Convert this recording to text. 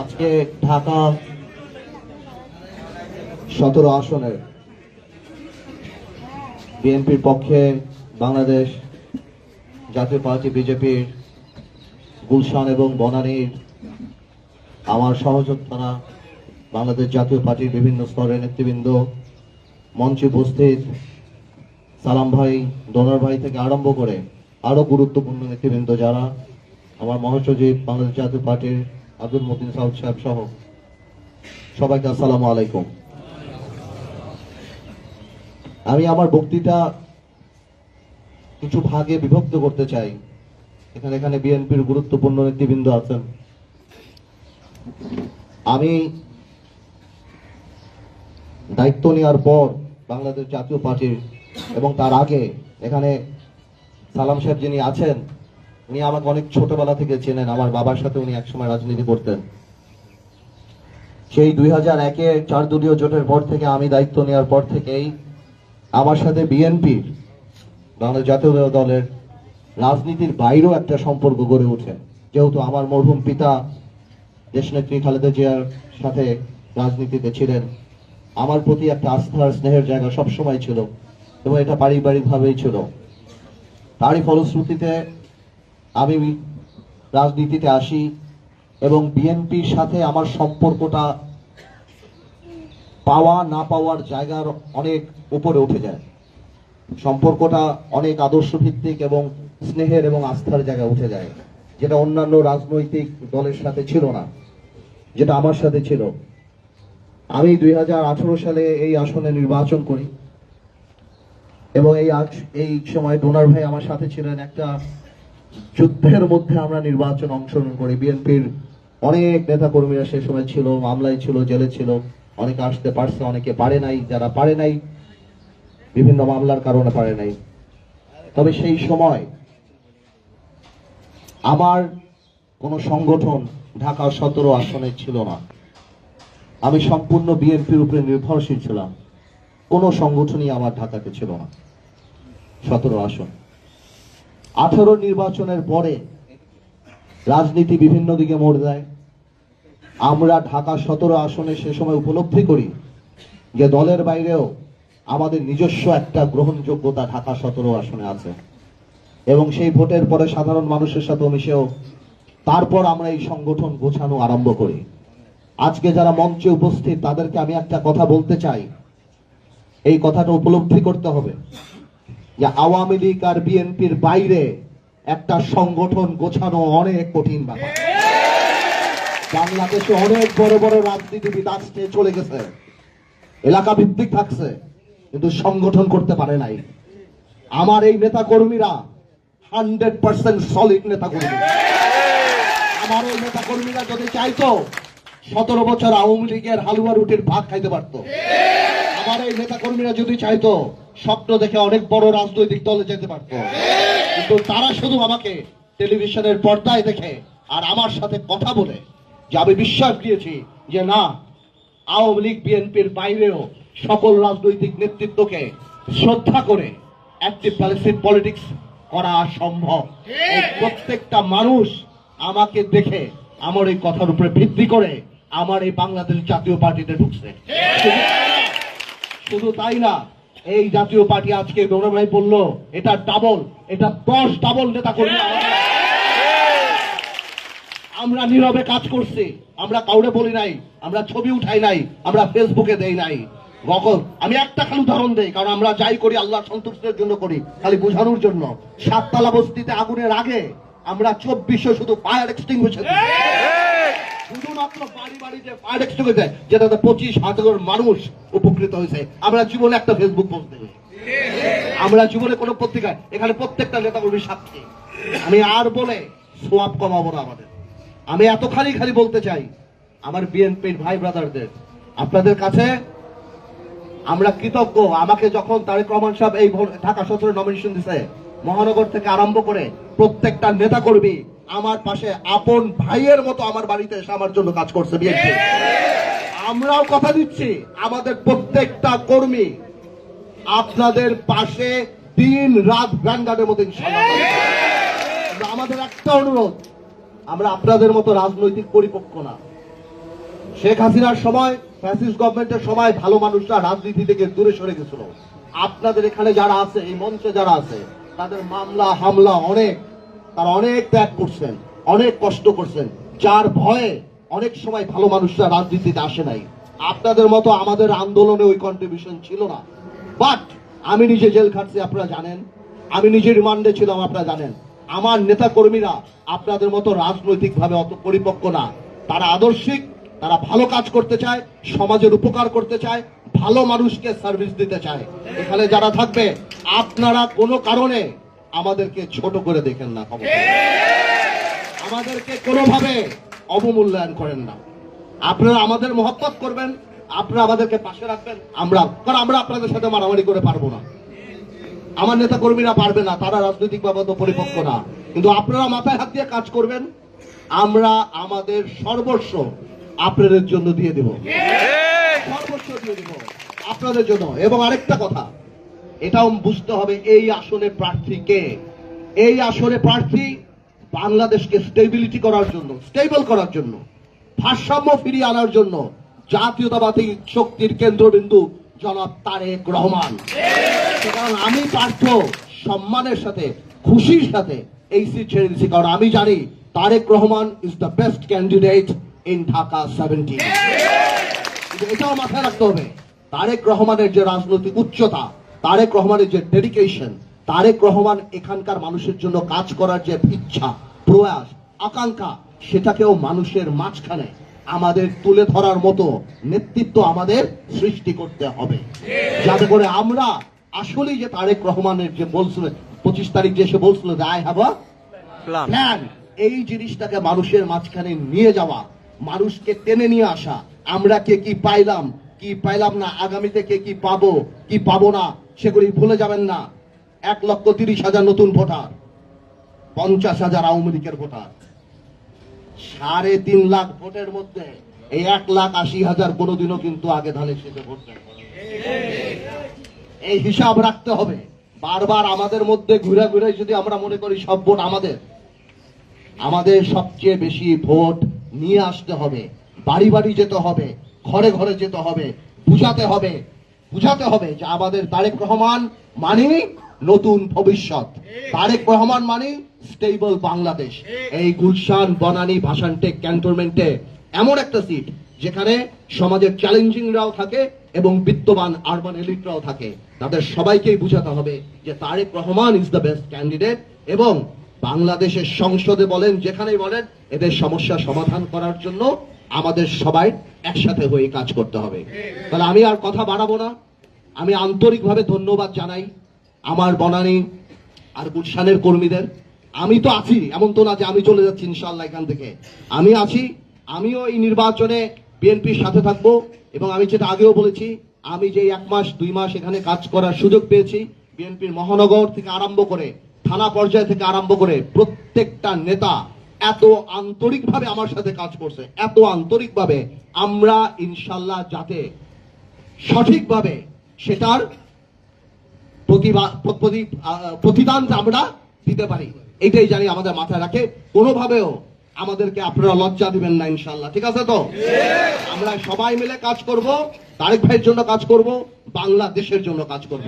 আজকে ঢাকা সতেরো আসনে বিএনপির পক্ষে বাংলাদেশ জাতীয় পার্টি বিজেপির গুলশান এবং বনানীর আমার সহযোদ্ধারা, বাংলাদেশ জাতীয় পার্টির বিভিন্ন স্তরের নেতৃবৃন্দ, মঞ্চে উপস্থিত সালাম ভাই, ডোনার ভাই থেকে আরম্ভ করে আরও গুরুত্বপূর্ণ নেতৃবৃন্দ যারা, আমার মহাসচিব, বাংলাদেশ জাতীয় পার্টির আব্দুল মতিন সাউদ সাহেব সহ। সবাইকে আসসালামু আলাইকুম। আমি আমার বক্তৃতা কিছু ভাগে বিভক্ত করতে চাই। এখানে এখানে বিএনপির গুরুত্বপূর্ণ নেতৃবৃন্দ আছেন। আমি দায়িত্ব নেওয়ার পর বাংলাদেশ জাতীয় পার্টির এবং তার আগে এখানে সালাম সাহেব যিনি আছেন উনি আমাকে অনেক ছোটবেলা থেকে চেনেন। আমার বাবার সাথে উনি একসময় রাজনীতি করতেন। সেই দুই হাজার একে চার দলীয় জোটের পর থেকে আমি দায়িত্ব নেওয়ার পর থেকেই আমার সাথে বিএনপির বাংলাদেশ জাতীয় দলের রাজনীতির বাইরেও একটা সম্পর্ক গড়ে ওঠে যেহেতু আমার মরহুম পিতা দেশনেত্রী খালেদা জিয়ার সাথে রাজনীতিতে ছিলেন, আমার প্রতি একটা আস্থার স্নেহের জায়গা সবসময় ছিল এবং এটা পারিবারিকভাবেই ছিল। তারই ফলশ্রুতিতে আমি রাজনীতিতে আসি এবং বিএনপির সাথে আমার সম্পর্কটা পাওয়া না পাওয়ার জায়গার অনেক উপরে উঠে যায়। সম্পর্কটা অনেক আদর্শ ভিত্তিক এবং স্নেহের এবং আস্থার জায়গায় উঠে যায়, যেটা অন্যান্য রাজনৈতিক দলের সাথে ছিল না, যেটা আমার সাথে ছিল। আমি দুই হাজার আঠারো সালে এই আসনে নির্বাচন করি এবং এই এই সময় ডোনার ভাই আমার সাথে ছিলেন, একটা যুদ্ধের মধ্যে আমরা নির্বাচন অংশগ্রহণ করি। বিএনপির অনেক নেতা কর্মীরা সে সময় ছিল, মামলায় ছিল, জেলে ছিল। অনেকে আসতে পারছে, অনেকে পারে নাই। যারা পারে নাই, বিভিন্ন মামলার কারণে পারে নাই। তবে সেই সময় আমার কোনো সংগঠন ঢাকা সতেরো আসনে ছিল না। আমি সম্পূর্ণ বিএনপির উপরে নির্ভরশীল ছিলাম। কোনো সংগঠনই আমার ঢাকাতে ছিল না, সতেরো আসন। আঠারো নির্বাচনের পরে রাজনীতি বিভিন্ন দিকে মোড় দেয়। আমরা ঢাকা সতেরো আসনে সে সময় উপলব্ধি করি যে দলের বাইরেও আমাদের নিজস্ব একটা গ্রহণযোগ্যতা ঢাকা সতেরো আসনে আছে। এবং সেই ভোটের পরে সাধারণ মানুষের সাথে মিশেও তারপর আমরা এই সংগঠন গোছানো আরম্ভ করি। আজকে যারা মঞ্চে উপস্থিত, তাদেরকে আমি একটা কথা বলতে চাই। এই কথাটা উপলব্ধি করতে হবে। যে আওয়ামী লীগ আর বিএনপির বাইরে একটা সংগঠন গোছানো অনেক কঠিন ব্যাপার। বাংলাদেশে অনেক বড় বড় রাজনীতিবিদ আসছে চলে গেছে। এলাকা ভিত্তিক থাকছে, কিন্তু সংগঠন করতে পারে নাই। আমার এই নেতা কর্মীরা হান্ড্রেড পার্সেন্ট সলিড নেতা কর্মী আমার এই নেতা কর্মীরা যদি চাইতো, সতেরো বছর আওয়ামী লীগের হালুয়া রুটির ভাগ খাইতে পারতো। আমার এই নেতা কর্মীরা যদি চাইতো, স্বপ্ন দেখে অনেক বড় রাজনৈতিক দলে যেতে পারতো। কিন্তু তারা শুধু আমাকে টেলিভিশনের পর্দায় দেখে আর আমার সাথে কথা বলে, যে আমি বিশ্বাস দিয়েছি যে না, আওয়ামী লীগ, বিএনপির বাইরেও সকল রাজনৈতিক নেতৃত্বকে শ্রদ্ধা করে অ্যাক্টিভ প্যালেসিড পলিটিক্স করা সম্ভব। প্রত্যেকটা মানুষ আমাকে দেখে আমার এই কথার উপরে ভিত্তি করে আমার এই বাংলাদেশ জাতীয় পার্টিতে ঢুকছে। শুধু তাই না, এই জাতীয় পার্টি আজকে গৌরব ভাই বলল, এটা ডাবল এটা দশ ডাবল নেতা কর্মী। আমরা নীরবে কাজ করছি, আমরা কাউরে বলি নাই, আমরা ছবি উঠাই নাই, আমরা ফেসবুকে দেই নাই। গগল আমি একটা খালি উদাহরণ দেই, কারণ আমরা যাই করি, আল্লাহ সন্তুষ্টের জন্য করি, খালি বোঝানোর জন্য। সাততলা বস্তিতে আগুনের আগে আমরা চব্বিশশো শুধু ফায়ার এক্সটিংগুইশার আমি এত খালি খালি বলতে চাই, আমার বিএনপির ভাই ব্রাদারদের, আপনাদের কাছে আমরা কৃতজ্ঞ। আমাকে যখন তারেক রহমান সাহেব এই ঢাকা সতেরো নমিনেশন দিছে, মহানগর থেকে আরম্ভ করে প্রত্যেকটা নেতা কর্মী আমার পাশে আপন ভাইয়ের মতো আমার বাড়িতে এসে আমার জন্য কাজ করছে বিএনপি। আমরাও কথা দিচ্ছি, আমাদের প্রত্যেকটা কর্মী আপনাদের পাশে দিন রাত ভ্যানগার্ডের মতো আমাদের একটা অনুরোধ, আমরা আপনাদের মতো রাজনৈতিক পরিপক্ক না। শেখ হাসিনার সময়, ফ্যাসিস্ট গভর্নমেন্টের সময় ভালো মানুষরা রাজনীতি থেকে দূরে সরে গেছিল। আপনাদের এখানে যারা আছে, এই মঞ্চে যারা আছে, তাদের মামলা, হামলা অনেক। তারা অনেক ত্যাগ করছেন, অনেক কষ্ট করছেন, যার ভয়ে অনেক সময় ভালো মানুষরা রাজনীতিতে আসে নাই। আপনাদের মতো আমাদের আন্দোলনে ওই কন্ট্রিবিউশন ছিল না। বাট আমি নিজে জেল খাটছি, আপনারা জানেন। আমি নিজে রিমান্ডে ছিলাম, আপনারা জানেন। আমার নেতা কর্মীরা আপনাদের মতো রাজনৈতিকভাবে অত পরিপক্ক না। তারা আদর্শিক, তারা ভালো কাজ করতে চায়, সমাজের উপকার করতে চায়, ভালো মানুষকে সার্ভিস দিতে চায়। এখানে যারা থাকবে, আপনারা কোনো কারণে আমাদেরকে ছোট করে দেখেন না আমাদেরকে কোনোভাবে অবমূল্যায়ন করেন না। আপনারা আমাদের মহব্বত করবেন আপনারা আমাদেরকে পাশে রাখবেন আমরা কারণ আমরা আপনাদের সাথে মারামারি করে পারব না। আমার নেতা কর্মীরা পারবে না তারা রাজনৈতিক বাবদ পরিপক্ক না। কিন্তু আপনারা মাথায় হাত দিয়ে কাজ করবেন আমরা আমাদের সর্বস্ব আপনাদের জন্য দিয়ে দেব। সর্বস্ব দিয়ে দেব। আপনাদের জন্য। এবং আরেকটা কথা এটাও বুঝতে হবে, এই আসনে প্রার্থী কে? এই আসনে প্রার্থী বাংলাদেশকে স্টেবিলিটি করার জন্য স্টেবল করার জন্য, ভারসাম্য ফিরিয়ে আনার জন্য জাতীয়তাবাদী শক্তির কেন্দ্রবিন্দু জনাব তারেক রহমান। কারণ আমি পার্থ সম্মানের সাথে, খুশির সাথে এই সিট ছেড়ে দিচ্ছি, কারণ আমি জানি Tarique Rahman is the best candidate in Dhaka seventeen এটাও মাথায় রাখতে হবে, তারেক রহমানের যে রাজনৈতিক উচ্চতা তারেক রহমানের যে ডেডিকেশন তারেক রহমান এখানকার মানুষের জন্য কাজ করার যে ইচ্ছা প্রয়াস আকাঙ্ক্ষা সেটাকেও মানুষের মাঝখানে আমাদের তুলে ধরার মতো নেতৃত্ব আমাদের সৃষ্টি করতে হবে। যাতে করে আমরা আসলেই যে তারেক রহমানের যে বলছিল পঁচিশ তারিখ যে সে বলছিল যে আই হ্যাভ প্ল্যান এই জিনিসটাকে মানুষের মাঝখানে নিয়ে যাওয়া মানুষকে টেনে নিয়ে আসা আমরা কে কি পাইলাম কি পাইলাম না আগামীতে কে কি পাবো কি পাবো না সেগুলি ভুলে যাবেন না। এক লক্ষ তিরিশ হাজার নতুন ভোটার, পঞ্চাশ হাজার আওয়ামী লীগের ভোটার। সাড়ে তিন লাখ ভোটের মধ্যে এই এক লাখ আশি হাজার কোনোদিনও কিন্তু আগে ধানের শেষে ভোট এই হিসাব রাখতে হবে। বারবার আমাদের মধ্যে ঘুরে ঘুরে যদি আমরা মনে করি সব ভোট আমাদের আমাদের সবচেয়ে বেশি ভোট নিয়ে আসতে হবে। বাড়ি বাড়ি যেতে হবে, ঘরে ঘরে যেতে হবে, বুঝাতে হবে। বুঝাতে হবে যে আমাদের তারেক রহমান মানে নতুন ভবিষ্যৎ। তারেক রহমান মানে স্টেবল বাংলাদেশ। এই গুলশান বনানী ভাসানটেক ক্যান্টনমেন্টে এমন একটা সিট যেখানে সমাজের চ্যালেঞ্জিংরাও থাকে এবং বিত্তবান আরবান এলিটরাও থাকে। তাদের সবাইকেই বুঝাতে হবে যে Tarique Rahman is the best candidate এবং বাংলাদেশের সংসদে বলেন যেখানেই বলেন এদের সমস্যা সমাধান করার জন্য আমাদের সবাই একসাথে হয়ে কাজ করতে হবে। তাহলে আমি আর কথা বাড়াবো না। আমি আন্তরিকভাবে ধন্যবাদ জানাই আমার বনানী আর গুলশানের কর্মীদের। আমি তো আছি, এমন তো না যে আমি চলে যাচ্ছি ইনশাল্লাহ এখান থেকে। আমি আছি, আমিও এই নির্বাচনে বিএনপির সাথে থাকব এবং আমি যেটা আগেও বলেছি, আমি যে এক মাস, দুই মাস এখানে কাজ করার সুযোগ পেয়েছি, বিএনপির মহানগর থেকে আরম্ভ করে, থানা পর্যায় থেকে আরম্ভ করে প্রত্যেকটা নেতা এত আন্তরিকভাবে আমার সাথে কাজ করছে, এত আন্তরিকভাবে আমরা ইনশাল্লাহ যাতে সঠিকভাবে সেটার প্রতিদান আমরা দিতে পারি। এটাই জানি আমাদের মাথায় রাখে। কোনোভাবেও আমাদেরকে আপনারা লজ্জা দিবেন না ইনশাল্লাহ ঠিক আছে তো? আমরা সবাই মিলে কাজ করব, তারেক ভাইয়ের জন্য কাজ করব, বাংলাদেশের জন্য কাজ করব।